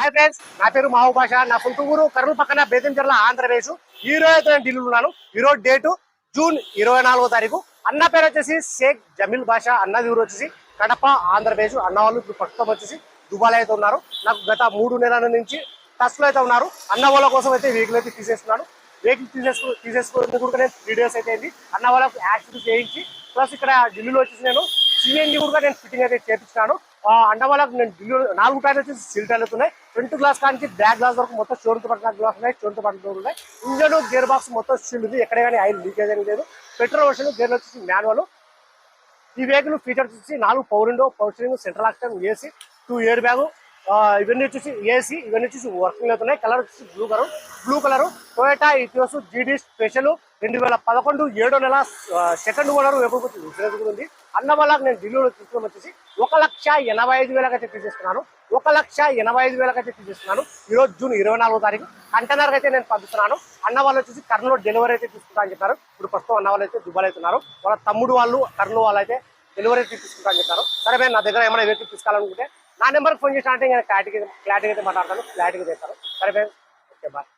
Hi friends నా పేరు మాహు భాష నా సొంత ఊరు కర్నూలు పక్కన బేతంచెర్ల ఆంధ్రప్రదేశ్. ఈ రోజు అయితే నేను ఢిల్లీలో ఉన్నాను. ఈ రోజు డేటు జూన్ ఇరవై నాలుగో తారీఖు. అన్న పేరు వచ్చేసి షేక్ జమీల్ భాష అన్నది ఊరు వచ్చేసి కడప ఆంధ్రప్రదేశ్. అన్న వాళ్ళు ఇప్పుడు ప్రస్తుతం వచ్చేసి దుబాయ్ అయితే ఉన్నారు. నాకు గత మూడు నెలల నుంచి టచ్ అయితే ఉన్నారు. అన్న వాళ్ళ కోసం అయితే వెహికల్ అయితే తీసేస్తున్నాను. వెహికల్ తీసేసుకో తీసేసుకోవడానికి కూడా నేను త్రీ డేస్ అయితే అయింది. అన్న వాళ్ళకు యాక్సిడెంట్ చేయించి ప్లస్ ఇక్కడ ఢిల్లీలో వచ్చేసి నేను సిఎన్జి కూడా నేను ఫిట్టింగ్ అయితే చేపించినాను ఆ వాళ్ళకి నేను ఢిల్లీ నాలుగు టైర్లు వచ్చేసి సిల్ టైర్లు ఉన్నాయి ఫ్రంట్ గ్లాస్ కానీ బ్యాక్ గ్లాస్ వరకు మొత్తం షోరూమ్ పట్టిన గ్లాస్ ఉన్నాయి షోరూమ్ పట్టిన ఉన్నాయి. ఇంజన్ గేర్ బాక్స్ మొత్తం సీల్ ఉంది. ఎక్కడ కానీ ఆయిల్ లీకేజ్ అనేది లేదు. పెట్రోల్ వర్షన్ గేర్లు వచ్చేసి మాన్యువల్ ఈ వెహికల్ ఫీచర్స్ వచ్చి నాలుగు power window power steering central oxygen AC two year bag ఇవన్నీ వచ్చేసి ఏసీ ఇవన్నీ వచ్చేసి వర్కింగ్ అవుతున్నాయి కలర్ వచ్చేసి blue colour blue colour Toyota Etios GD special రెండు వేల పదకొండు ఏడో నెల సెకండ్ ఓనర్ వెబుల్ ఇన్సూరెన్స్ అన్న వాళ్ళకి నేను ఢిల్లీలో తీసుకుని వచ్చేసి ఒక లక్ష ఎనభై ఐదు వేలకు అయితే తీసేస్తున్నాను. ఒక లక్ష ఎనభై ఐదు వేలకు అయితే తీసేస్తున్నాను. ఈ రోజు జూన్ ఇరవై నాలుగో తారీఖు. కంటైనర్ అయితే నేను పంపిస్తున్నాను. అన్న వాళ్ళు వచ్చేసి కర్నూలు డెలివరీ అయితే తీసుకుంటా అని చెప్పారు. ఇప్పుడు ప్రస్తుతం అన్న వాళ్ళు అయితే దుబాయ్ అవుతున్నారు వాళ్ళ తమ్ముడు వాళ్ళు కర్నూలు వాళ్ళు అయితే డెలివరీ అయితే తీసుకుంటా అని చెప్పారు. సరే మేము నా దగ్గర ఏమైనా వెహికల్ తీసుకోవాలనుకుంటే నా నెంబర్కి ఫోన్ చేసినా అంటే నేను క్లారిటీగా క్లారిటీగా అయితే మాట్లాడతాను. క్లారిటీగా చేస్తాను. సరే మేము ఓకే బాయ్.